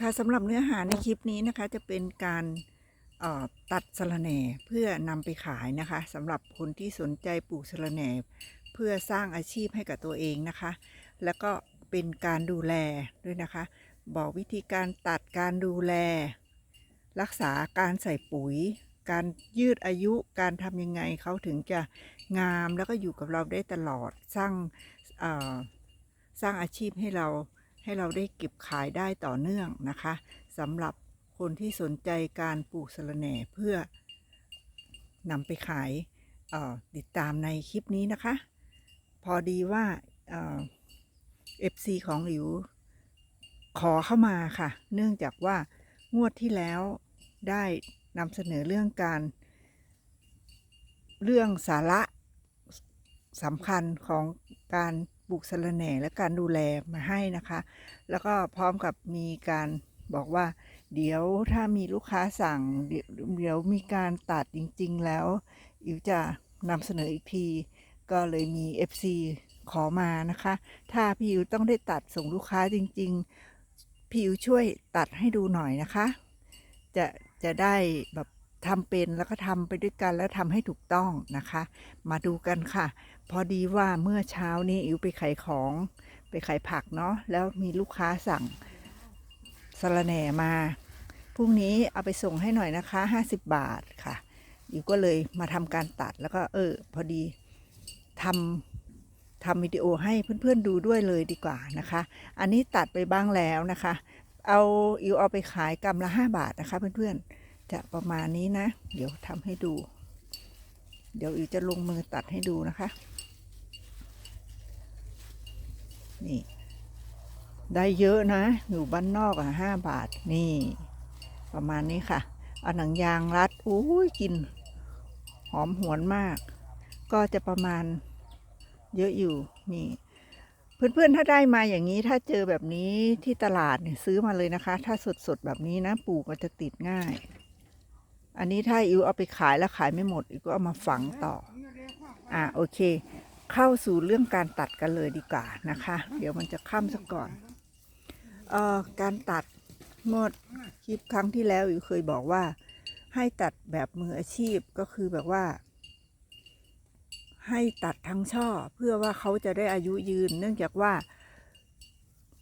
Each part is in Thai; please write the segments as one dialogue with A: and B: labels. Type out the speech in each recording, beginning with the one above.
A: ค่ะสำหรับเนื้อหาในคลิปนี้นะคะ จะเป็นการตัดสะระแหน่เพื่อนำไปขายนะคะสำหรับคนที่สนใจปลูกสะระแหน่เพื่อสร้างอาชีพให้กับตัวเองนะคะ แล้วก็เป็นการดูแลด้วยนะคะ บอกวิธีการตัดการดูแล รักษาการใส่ปุ๋ย การยืดอายุการทำยังไงเขาถึงจะงามแล้วก็อยู่กับเราได้ตลอดสร้างสร้างอาชีพให้เรา ให้เราได้เก็บขายได้ต่อเนื่องนะคะสำหรับคนที่สนใจการปลูกสะระแหน่เพื่อนำไปขายติดตามในคลิปนี้นะคะ พอดีว่าเอฟซีของหลิว ขอเข้ามาค่ะ เนื่องจากว่างวดที่แล้วได้นำเสนอเรื่องการ เรื่องสาระสำคัญของการ ปลูกสะระแหน่และการดูแลมาให้นะคะ แล้วก็พร้อมกับมีการบอกว่า เดี๋ยวถ้ามีลูกค้าสั่งเดี๋ยวเดี๋ยวมีการตัดจริง ๆ แล้วอิวจะนำเสนออีกที ก็เลยมี FC ขอมานะคะ ถ้าพี่อิวต้องได้ตัดส่งลูกค้าจริง ๆ พี่อิวช่วยตัดให้ดูหน่อยนะคะ จะจะได้แบบทำเป็นแล้วก็ทำไปด้วยกันแล้วทำให้ถูกต้องนะคะ มาดูกันค่ะ พอดีว่าเมื่อเช้านี้อิวไปขายของไปขายผักเนาะแล้วมีลูกค้าสั่งสะระแหน่มาพรุ่งนี้เอาไปส่งให้หน่อยนะคะ 50 บาทค่ะอิวก็เลยมาทำการตัดแล้วก็เออ พอดีทำทำวิดีโอให้เพื่อนๆดูด้วยเลยดีกว่านะคะ อันนี้ตัดไปบ้างแล้วนะคะ เอาอิวเอาไปขายกำละ 5 บาทนะคะ เพื่อนๆจะประมาณนี้นะ เดี๋ยวทำให้ดู เดี๋ยวอิวจะลงมือตัดให้ดูนะคะ นี่ ได้เยอะนะ อยู่บ้านนอกอะห้าบาทนี่ ประมาณนี้ค่ะ เอาหนังยางรัดอุ้ยกิน หอมหวนมาก ก็จะประมาณเยอะอยู่นี่เพื่อนๆ ถ้าได้มาอย่างนี้ถ้าเจอแบบนี้ที่ตลาดเนี่ยซื้อมาเลยนะคะ ถ้าสดๆ แบบนี้นะปลูกมันจะติดง่าย อันนี้ถ้าอิวเอาไปขายแล้วขายไม่หมดอิวก็เอามาฝังต่อ อะโอเค เข้าสู่เรื่องการตัดกันเลยดีกว่านะคะ เดี๋ยวมันจะค่ำซะก่อนเอ่อการตัดเมื่อคลิปครั้งที่แล้วอยู่เคยบอกว่า ให้ตัดแบบมืออาชีพก็คือแบบว่า ให้ตัดทั้งช่อเพื่อว่าเขาจะได้อายุยืน เนื่องจากว่า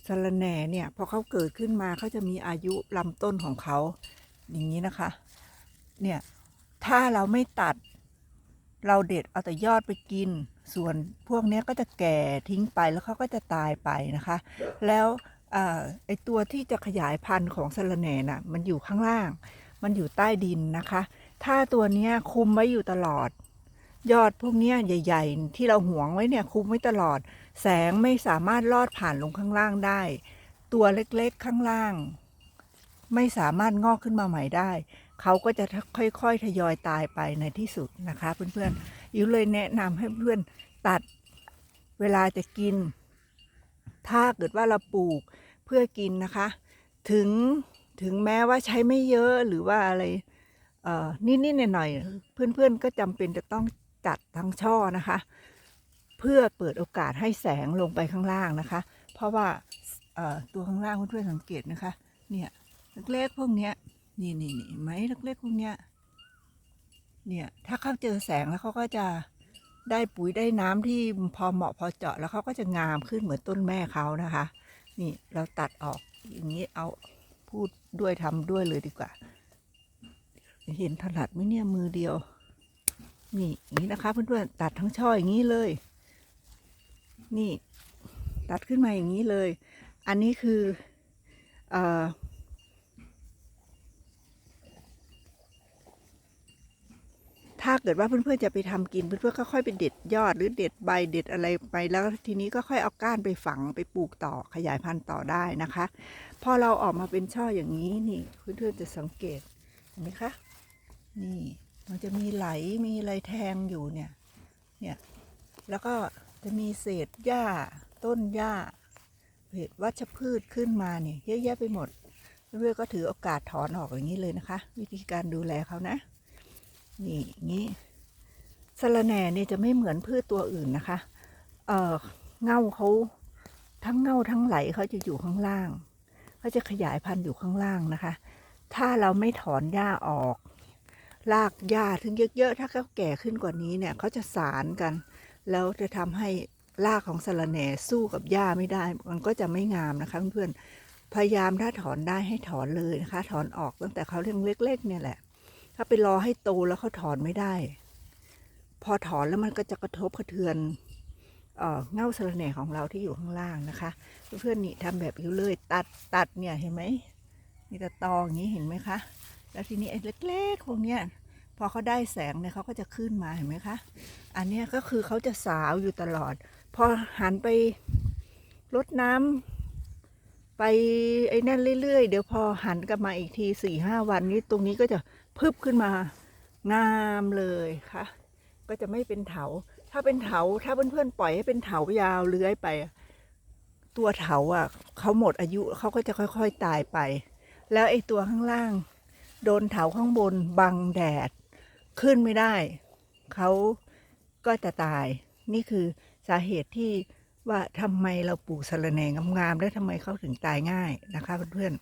A: สะระแหน่เนี่ยพอเขาเกิดขึ้นมาเขาจะมีอายุลำต้นของเขาอย่างนี้นะคะ เนี่ย ถ้าเราไม่ตัด เราเด็ดเอาแต่ยอดไปกิน ส่วนพวกนี้ก็จะแก่ทิ้งไปแล้วเขาก็จะตายไปนะคะ แล้วอไอตัวที่จะขยายพันธุ์ของสะระแหน่น่ะมันอยู่ข้างล่าง มันอยู่ใต้ดินนะคะ ถ้าตัวนี้คุมไว้อยู่ตลอด ยอดพวกนี้ใหญ่ ๆ ที่เราหวงไว้เนี่ยคุมไว้ตลอด แสงไม่สามารถลอดผ่านลงข้างล่างได้ ตัวเล็กๆข้างล่าง ไม่สามารถงอกขึ้นมาใหม่ได้ เขาก็จะค่อยๆทยอยตายไปในที่สุดนะคะเพื่อนๆ อิวเลยแนะนำให้เพื่อนตัดเวลาจะกิน ถ้าเกิดว่าเราปลูกเพื่อกินนะคะ ถึงถึงแม้ว่าใช้ไม่เยอะหรือว่าอะไรนิดๆหน่อยๆเพื่อนๆก็จำเป็นจะต้องจัดทั้งช่อนะคะ เพื่อเปิดโอกาสให้แสงลงไปข้างล่างนะคะ เพราะว่าตัวข้างล่างเพื่อนๆสังเกตนะคะ เนี่ยเล็กๆพวกเนี้ยนี่นี่นี่ไหมเล็กๆพวกเนี้ย เนี่ยถ้าเขาเจอแสงแล้วเขาก็จะได้ปุ๋ยได้น้ำที่พอเหมาะพอเจาะแล้วเขาก็จะงามขึ้นเหมือนต้นแม่เขานะคะ นี่เราตัดออกอย่างนี้เอาพูดด้วยทำด้วยเลยดีกว่า เห็นถนัดไหมเนี่ยมือเดียว นี่อย่างนี้นะคะเพื่อนๆตัดทั้งช่ออย่างนี้เลย นี่ ตัดขึ้นมาอย่างนี้เลย อันนี้คือเอ่อ ถ้าเกิดว่าเพื่อนๆจะไปทำกินเพื่อนๆก็ค่อยไปเด็ดยอด หรือเด็ดใบเด็ดอะไรไปแล้วทีนี้ก็ค่อยเอาก้านไปฝังไปปลูกต่อขยายพันธุ์ต่อได้นะคะ พอเราออกมาเป็นช่ออย่างนี้นี่เพื่อนๆจะสังเกตเห็นไหมคะนี่มันจะมีไหลมีอะไรแทงอยู่เนี่ยเนี่ยแล้วก็จะมีเศษหญ้าต้นหญ้าเศษวัชพืชขึ้นมาเนี่ยเยอะแยะไปหมดเพื่อนๆก็ถือโอกาสถอนออกอย่างนี้เลยนะคะ วิธีการดูแลเขานะ นี่อย่างนี้สะระแหน่เนี่ยจะไม่เหมือนพืชตัวอื่นนะคะ เอ่อเง่าเขาทั้งเง่าทั้งไหลเขาจะอยู่ข้างล่างเขาจะขยายพันธุ์อยู่ข้างล่างนะคะ ถ้าเราไม่ถอนหญ้าออกรากหญ้าถึงเยอะๆ ถ้าเขาแก่ขึ้นกว่านี้เนี่ยเขาจะสารกัน แล้วจะทำให้รากของสะระแหน่สู้กับหญ้าไม่ได้ มันก็จะไม่งามนะคะเพื่อนๆพยายามถ้าถอนได้ให้ถอนเลยนะคะ ถอนออกตั้งแต่เขาเรื่องเล็ก ๆ เนี่ยแหละ ถ้าไปรอให้โตแล้วเขาถอนไม่ได้ พอถอนแล้วมันก็จะกระทบกระเทือนเอ่อเง่าสะระแหน่ของเราที่อยู่ข้างล่างนะคะ เพื่อนๆนี่ทำแบบอยู่เลยตัดตัดเนี่ยเห็นไหมมีตะตออย่างนี้เห็นไหมคะ แล้วทีนี้ไอ้เล็กๆพวกเนี้ยพอเขาได้แสงเนี่ยเขาก็จะขึ้นมาเห็นไหมคะ อันนี้ก็คือเขาจะสาวอยู่ตลอด พอหันไปรดน้ำไปไอ้นั่นเรื่อยๆ เดี๋ยวพอหันกลับมาอีกทีสี่ห้าวันนี้ตรงนี้ก็จะ พึบขึ้นมา งามเลยค่ะ ก็จะไม่เป็นเถา ถ้าเป็นเถาถ้าเพื่อนๆปล่อยให้เป็นเถายาวเลื้อยไป ตัวเถาอะเขาหมดอายุเขาก็จะค่อยๆตายไป แล้วไอ้ตัวข้างล่าง โดนเถาข้างบนบังแดด ขึ้นไม่ได้เขาก็จะตาย นี่คือสาเหตุที่ว่าทำไมเราปลูกสะระแหน่งามๆแล้ทำไมเขาถึงตายง่ายนะคะเพื่อน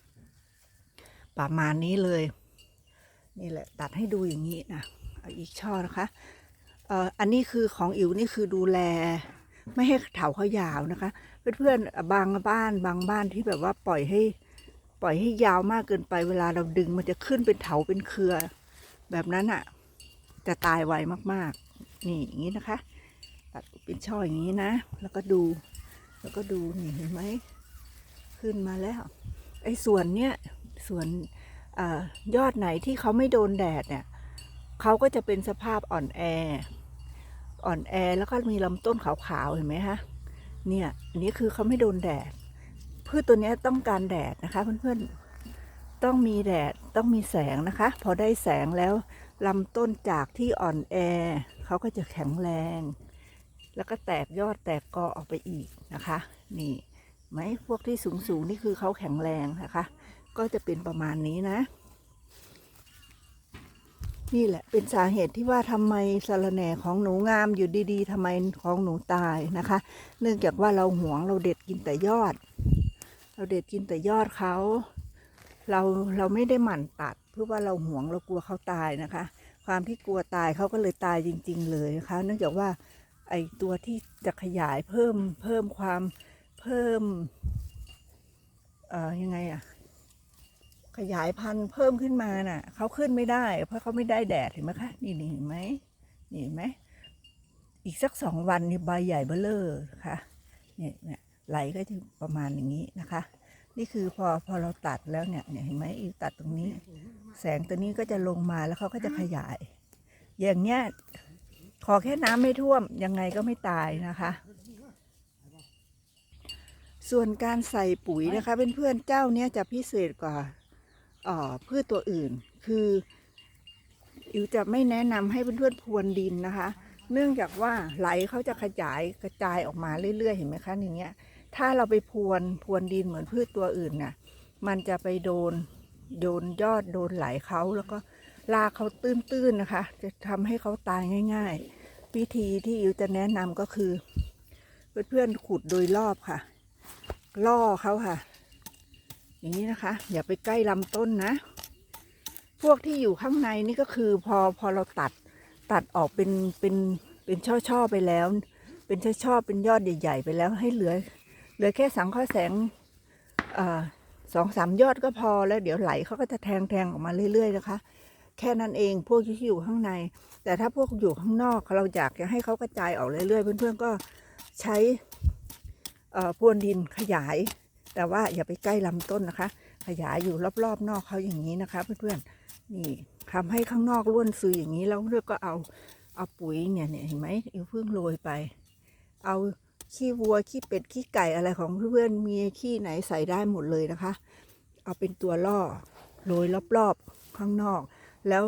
A: ๆประมาณนี้เลย นี่แหละตัดให้ดูอย่างนี้นะเอาอีกช่อนะคะเอ่ออันนี้คือของอิ๋วนี่คือดูแล ไม่ให้เถาเขายาวนะคะ เพื่อนๆบางบ้านบางบ้านที่แบบว่าปล่อยให้ ปล่อยให้ยาวมากเกินไปเวลาเราดึงมันจะขึ้นเป็นเถาเป็นเครือ แบบนั้นอะ จะตายไวมากๆ นี่อย่างนี้นะคะตัดเป็นช่ออย่างนี้นะ แล้วก็ดู แล้วก็ดูนี่เห็นไหมขึ้นมาแล้ว ไอ้ส่วนเนี้ยส่วน อยอดไหนที่เขาไม่โดนแดดเนี่ยเขาก็จะเป็นสภาพอ่อนแอ อ่อนแอแล้วก็มีลำต้นขาวๆเห็นไหมคะเนี่ยอันนี้คือเขาไม่โดนแดดพืชตัวนี้ต้องการแดดนะคะ เพื่อนๆต้องมีแดดต้องมีแสงนะคะ พอได้แสงแล้วลำต้นจากที่อ่อนแอเขาก็จะแข็งแรง แล้วก็แตกยอดแตกกอออกไปอีกนะคะ นี่ไหมพวกที่สูงสูงๆนี่คือเขาแข็งแรงนะคะ ก็จะเป็นประมาณนี้นะ นี่แหละเป็นสาเหตุที่ว่าทำไมสะรแหน่ของหนูงามอยู่ดีๆทำไมของหนูตายนะคะ เนื่องจากว่าเราหวงเราเด็ดกินแต่ยอด เราเด็ดกินแต่ยอดเขาเราเราไม่ได้หมั่นตัด เพื่อว่าเราหวงเรากลัวเขาตายนะคะ ความที่กลัวตายเขาก็เลยตายจริง ๆ เลยนะคะ เนื่องจากว่าไอตัวที่จะขยายเพิ่มเพิ่มความเพิ่มเอ่อยังไงอะ ขยายพันธุ์เพิ่มขึ้นมาน่ะเขาขึ้นไม่ได้ เพราะเขาไม่ได้แดดเห็นไหมคะนี่นี่เห็นไหมนี่เห็นไหมอีกสักสองวันนี่ใบใหญ่เบ้อเลอค่ะเนี่ยเนี่ยไหลก็จะประมาณอย่างนี้นะคะ นี่คือพอพอเราตัดแล้วเนี่ยเนี่ยเห็นไหมอีตัดตรงนี้ แสงตัวนี้ก็จะลงมาแล้วเขาก็จะขยาย อย่างเนี้ยขอแค่น้ำไม่ท่วมยังไงก็ไม่ตายนะคะ ส่วนการใส่ปุ๋ยนะคะเพื่อนๆเจ้าเนี้ยจะพิเศษกว่า พืชตัวอื่น คืออิวจะไม่แนะนำให้เพื่อนๆพรวนดินนะคะ เนื่องจากว่าไหลเขาจะขยายกระจายออกมาเรื่อยๆ เห็นไหมคะอย่างเงี้ย ถ้าเราไปพรวนพรวนดินเหมือนพืชตัวอื่นน่ะ มันจะไปโดนโดนยอดโดนไหลเขาแล้วก็รากเขาตื้นๆนะคะ จะทำให้เขาตายง่าย ๆ วิธีที่อิวจะแนะนำก็คือ เพื่อนๆขุดโดยรอบค่ะ ล่อเขาค่ะ อย่างนี้นะคะ อย่าไปใกล้ลำต้นนะ พวกที่อยู่ข้างในนี่ก็คือพอพอเราตัดตัดออกเป็นเป็นเป็นช่อช่อๆไปแล้ว เป็นช่อช่อๆเป็นยอดใหญ่ๆไปแล้วให้เหลือ เหลือแค่สังข้อแสงอ่อสองสามยอดก็พอแล้วเดี๋ยวไหลเขาก็จะแทงแทงออกมาเรื่อย ๆ นะคะ แค่นั้นเองพวกที่อยู่ข้างใน แต่ถ้าพวกอยู่ข้างนอกเราอยากจะให้เขากระจายออกเรื่อยๆเพื่อนๆก็ใช้อ่อพรวนดินขยาย แต่ว่าอย่าไปใกล้ลำต้นนะคะ ขยายอยู่รอบๆ นอกเขาอย่างนี้นะคะ เพื่อนๆนี่ทำให้ข้างนอกร่วนซุยอย่างนี้แล้วเพื่อนก็เอาเอาปุ๋ยเนี่ยเนี่ยเห็นไหมเอวเพิ่งโรยไป เอาขี้วัวขี้เป็ดขี้ไก่อะไรของเพื่อนๆมีขี้ไหนใส่ได้หมดเลยนะคะ เอาเป็นตัวล่อโรยรอบๆข้างนอก แล้ว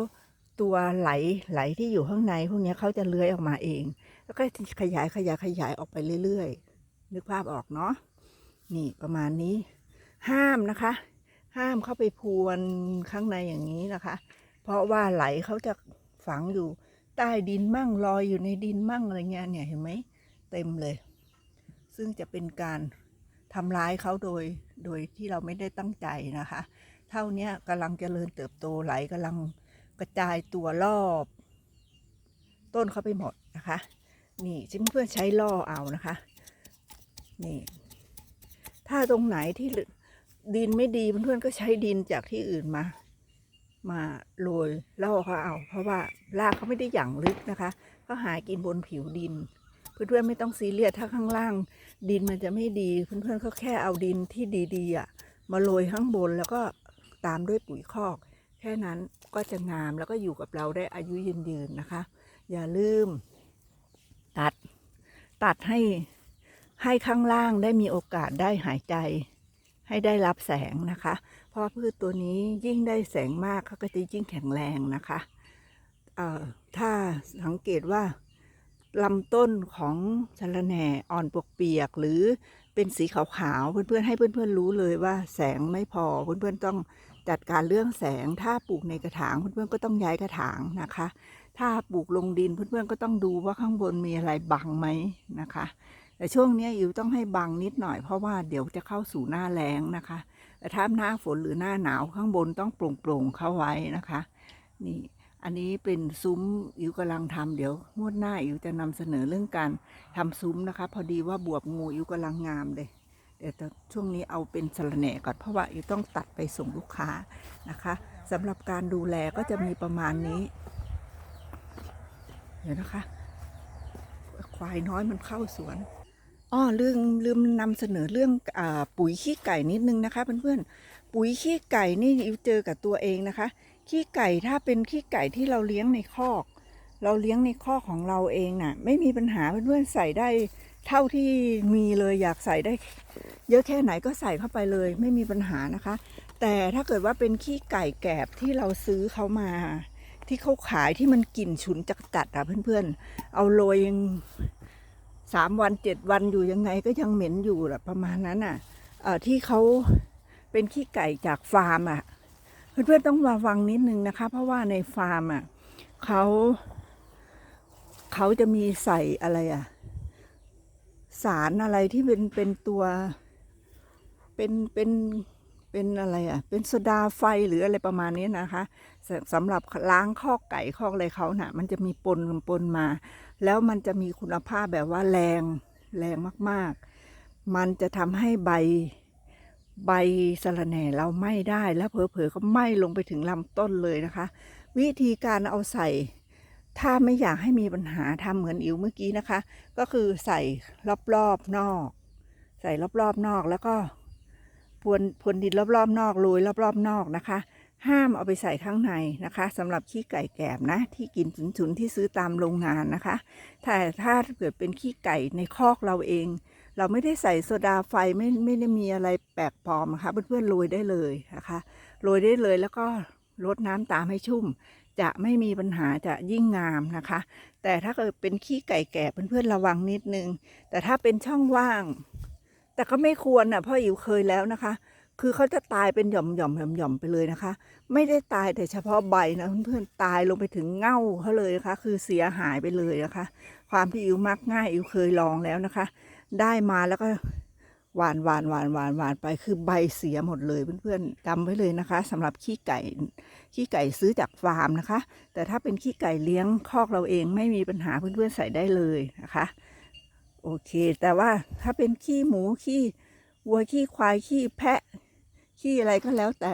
A: ตัวไหลไหลที่อยู่ข้างใน พวกนี้เขาจะเลื้อยออกมาเอง แล้วก็ขยายขยายขยายออกไปเรื่อยๆนึกภาพออกเนาะ นี่ประมาณนี้ห้ามนะคะ ห้ามเข้าไปพวนข้างในอย่างนี้นะคะ เพราะว่าไหลเขาจะฝังอยู่ใต้ดินมั่งลอยอยู่ในดินมั่งอะไรเงี้ยเนี่ยเห็นไหมเต็มเลย ซึ่งจะเป็นการทำร้ายเขาโดยโดยที่เราไม่ได้ตั้งใจนะคะ เท่านี้กำลังเจริญเติบโตไหลกำลังกระจายตัวรอบ ต้นเขาไปหมดนะคะ นี่เพื่อนใช้ล่อเอานะคะ นี่ ถ้าตรงไหนที่ดินไม่ดีเพื่อนๆก็ใช้ดินจากที่อื่นมา มาโรยล่อเขาเอา เพราะว่ารากเขาไม่ได้หยั่งลึกนะคะเขาหากินบนผิวดิน เพื่อนๆไม่ต้องซีเรียสถ้าข้างล่าง ดินมันจะไม่ดีเพื่อนๆก็แค่เอาดินที่ดีๆอะมาโรยข้างบนแล้วก็ตามด้วยปุ๋ยคอก แค่นั้นก็จะงามแล้วก็อยู่กับเราได้อายุยืนๆนะคะ อย่าลืม ตัดตัดให้ ให้ข้างล่างได้มีโอกาสได้หายใจ ให้ได้รับแสงนะคะ เพราะพืชตัวนี้ยิ่งได้แสงมากเขาก็จะยิ่งแข็งแรงนะคะเอ่อถ้าสังเกตว่าลำต้นของสะระแหน่อ่อนปวกเปียก หรือเป็นสีขาวๆเพื่อนๆให้เพื่อนๆรู้เลยว่าแสงไม่พอเพื่อนๆต้องจัดการเรื่องแสงถ้าปลูกในกระถางเพื่อนๆก็ต้องย้ายกระถางนะคะ ถ้าปลูกลงดินเพื่อนๆก็ต้องดูว่าข้างบนมีอะไรบังไหมนะคะ แต่ช่วงนี้ยอิวต้องให้บังนิดหน่อยเพราะว่าเดี๋ยวจะเข้าสู่หน้าแล้งนะคะ แต่ถ้าหน้าฝนหรือหน้าหนาวข้างบนต้องโปร่งๆเข้าไว้นะคะ นี่อันนี้เป็นซุ้มอิวกำลังทำเดี๋ยวงวดหน้าอิวจะนำเสนอเรื่องการทำซุ้มนะคะ พอดีว่าบวบงูอิวกำลังงามเลยเดี๋ยวช่วงนี้เอาเป็นสะระแหน่ก่อนเพราะว่าอิวต้องตัดไปส่งลูกค้านะคะสำหรับการดูแลก็จะมีประมาณนี้ เดี๋ยวนะคะ ควายน้อยมันเข้าสวน อ้อลืมลืมนำเสนอเรื่องอปุ๋ยขี้ไก่นิดนึงนะคะเพื่อนๆปุ๋ยขี้ไก่นี่อิวเจอกับตัวเองนะคะ ขี้ไก่ถ้าเป็นขี้ไก่ที่เราเลี้ยงในคอก เราเลี้ยงในคอกของเราเองน่ะ ไม่มีปัญหาเพื่อนๆใส่ได้เท่าที่มีเลยอยากใส่ได้ เยอะแค่ไหนก็ใส่เข้าไปเลย ไม่มีปัญหานะคะ แต่ถ้าเกิดว่าเป็นขี้ไก่แกบที่เราซื้อเขามา ที่เขาขายที่มันกลิ่นฉุนจักจัดๆอะเพื่อนๆ เอาโรย สามวันเจ็ดวันอยู่ยังไงก็ยังเหม็นอยู่แหละประมาณนั้นอะเอ่อที่เขาเป็นขี้ไก่จากฟาร์มอะเพื่อนๆต้องระวังนิดนึงนะคะ เพราะว่าในฟาร์มอะเขาเขาจะมีใส่อะไรอะ สารอะไรที่เป็นเป็นตัว เป็นเป็นเป็นอะไรอะ เป็นโซดาไฟหรืออะไรประมาณนี้นะคะสำหรับล้างคอไก่คออะไรเขาน่ะ มันจะมีปนปนมา แล้วมันจะมีคุณภาพแบบว่าแรงแรงมากๆ มันจะทำให้ใบใบสะระแหน่เราไหม้ได้แล้วเผลอๆก็ไหม้ลงไปถึงลำต้นเลยนะคะ วิธีการเอาใส่ ถ้าไม่อยากให้มีปัญหาทำเหมือนอิ๋วเมื่อกี้นะคะ ก็คือใส่รอบๆนอก ใส่รอบๆนอกแล้วก็พรวนพรวนดินรอบๆนอกโรยรอบๆนอกนะคะ ห้ามเอาไปใส่ข้างในนะคะสำหรับขี้ไก่แกบนะ ที่กินฉุนๆที่ซื้อตามโรงงานนะคะแต่ถ้าเกิดเป็นขี้ไก่ในคอกเราเอง เราไม่ได้ใส่โซดาไฟไม่ไม่ได้มีอะไรแปลกปลอมนะคะเพื่อนๆโรยได้เลยนะคะโรยได้เลยแล้วก็รดน้ำตามให้ชุ่ม จะไม่มีปัญหาจะยิ่งงามนะคะ แต่ถ้าเกิดเป็นขี้ไก่แก่เพื่อนๆระวังนิดนึง แต่ถ้าเป็นช่องว่าง แต่ก็ไม่ควรอนะเพราะอิ๋วเคยแล้วนะคะ คือเขาจะตายเป็นหย่อมหย่อมหย่อมหย่อมไปเลยนะคะ ไม่ได้ตายแต่เฉพาะใบนะเพื่อนๆตายลงไปถึงเง่าเขาเลยนะคะ คือเสียหายไปเลยนะคะ ความที่อิวมักง่ายอิวเคยลองแล้วนะคะ ได้มาแล้วก็หวานหวานหวานหวานหวานไปคือใบเสียหมดเลยเพื่อนๆจำไว้เลยนะคะสำหรับขี้ไก่ขี้ไก่ซื้อจากฟาร์มนะคะ แต่ถ้าเป็นขี้ไก่เลี้ยงคอกเราเองไม่มีปัญหาเพื่อนๆใส่ได้เลยนะคะ โอเค แต่ว่าถ้าเป็นขี้หมูขี้วัวขี้ควายขี้แพะ ขี้อะไรก็แล้วแต่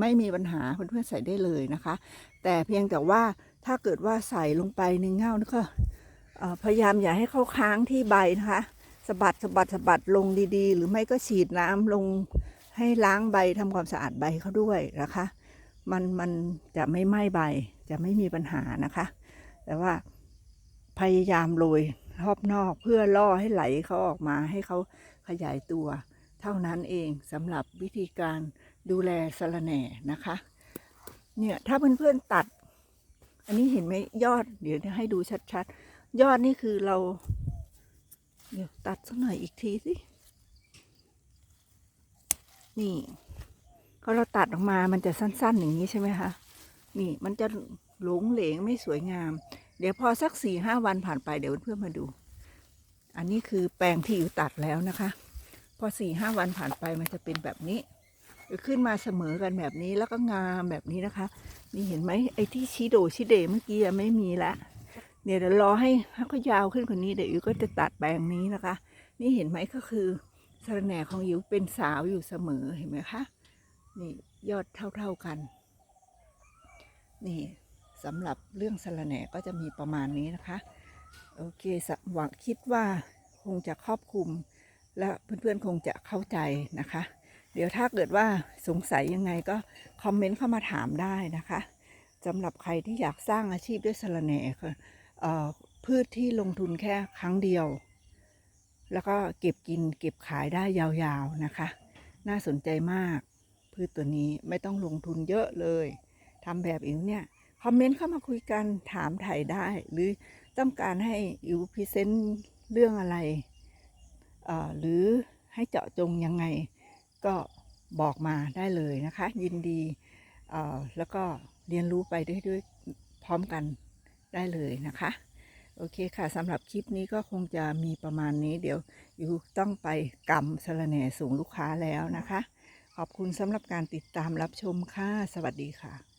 A: ไม่มีปัญหาเพื่อนๆใส่ได้เลยนะคะ แต่เพียงแต่ว่าถ้าเกิดว่าใส่ลงไปในเง่านี่ก็พยายามอย่าให้เข้าค้างที่ใบนะคะสะบัดสะบัดสะบัดลงดีๆ หรือไม่ก็ฉีดน้ำลงให้ล้างใบทำความสะอาดใบเขาด้วยนะคะ มันมันจะไม่ไหม้ใบจะไม่มีปัญหานะคะ แต่ว่าพยายามโรยรอบนอกเพื่อล่อให้ไหลเขาออกมาให้เขาขยายตัว ท่านั้นเองสำหรับวิธีการดูแลสะระแหน่นะคะ เนี่ยถ้าเพื่อนๆตัด อันนี้เห็นไหมยอด เดี๋ยวจะให้ดูชัดๆ ยอดนี่คือเรา เดี๋ยวตัดสักหน่อยอีกทีสิ นี่พอเราตัดออกมามันจะสั้นๆ อย่างนี้ใช่ไหมคะ นี่มันจะหลงเหลงไม่สวยงาม เดี๋ยวพอสักสี่ห้าวันผ่านไปเดี๋ยวเพื่อนๆมาดู อันนี้คือแปลงที่อยู่ตัดแล้วนะคะ พอสี่ห้าวันผ่านไปมันจะเป็นแบบนี้ขึ้นมาเสมอกันแบบนี้แล้วก็งามแบบนี้นะคะ นี่เห็นไหมไอ้ที่ชิโดชิเดเมื่อกี้ไม่มีละเดี๋ยวเดี๋ยวรอให้ให้เขายาวขึ้นกว่านี้เดี๋ยวอิวก็จะตัดแปลงนี้นะคะ นี่เห็นไหมก็คือสระแหน่ของอิวเป็นสาวอยู่เสมอเห็นไหมคะนี่ยอดเท่า ๆกัน นี่สำหรับเรื่องสระแหน่ก็จะมีประมาณนี้นะคะ โอเคสหวังคิดว่าคงจะครอบคลุม และเพื่อนๆคงจะเข้าใจนะคะ เดี๋ยวถ้าเกิดว่าสงสัยยังไงก็คอมเมนต์เข้ามาถามได้นะคะสำหรับใครที่อยากสร้างอาชีพด้วยสะระแหน่ค่ะพืชที่ลงทุนแค่ครั้งเดียว แล้วก็เก็บกินเก็บขายได้ยาวๆนะคะ น่าสนใจมาก พืชตัวนี้ไม่ต้องลงทุนเยอะเลยทำแบบอิ๋วเนี่ยคอมเมนต์เข้ามาคุยกันถามถ่ายได้ หรือต้องการให้อิ๋วพรีเซนต์เรื่องอะไร หรือให้เจาะจงยังไงก็บอกมาได้เลยนะคะ ยินดีแล้วก็เรียนรู้ไปด้วยด้วยพร้อมกันได้เลยนะคะ โอเคค่ะสำหรับคลิปนี้ก็คงจะมีประมาณนี้ เดี๋ยวอยู่ต้องไปกำสระแหน่ส่งลูกค้าแล้วนะคะ ขอบคุณสำหรับการติดตามรับชมค่ะ สวัสดีค่ะ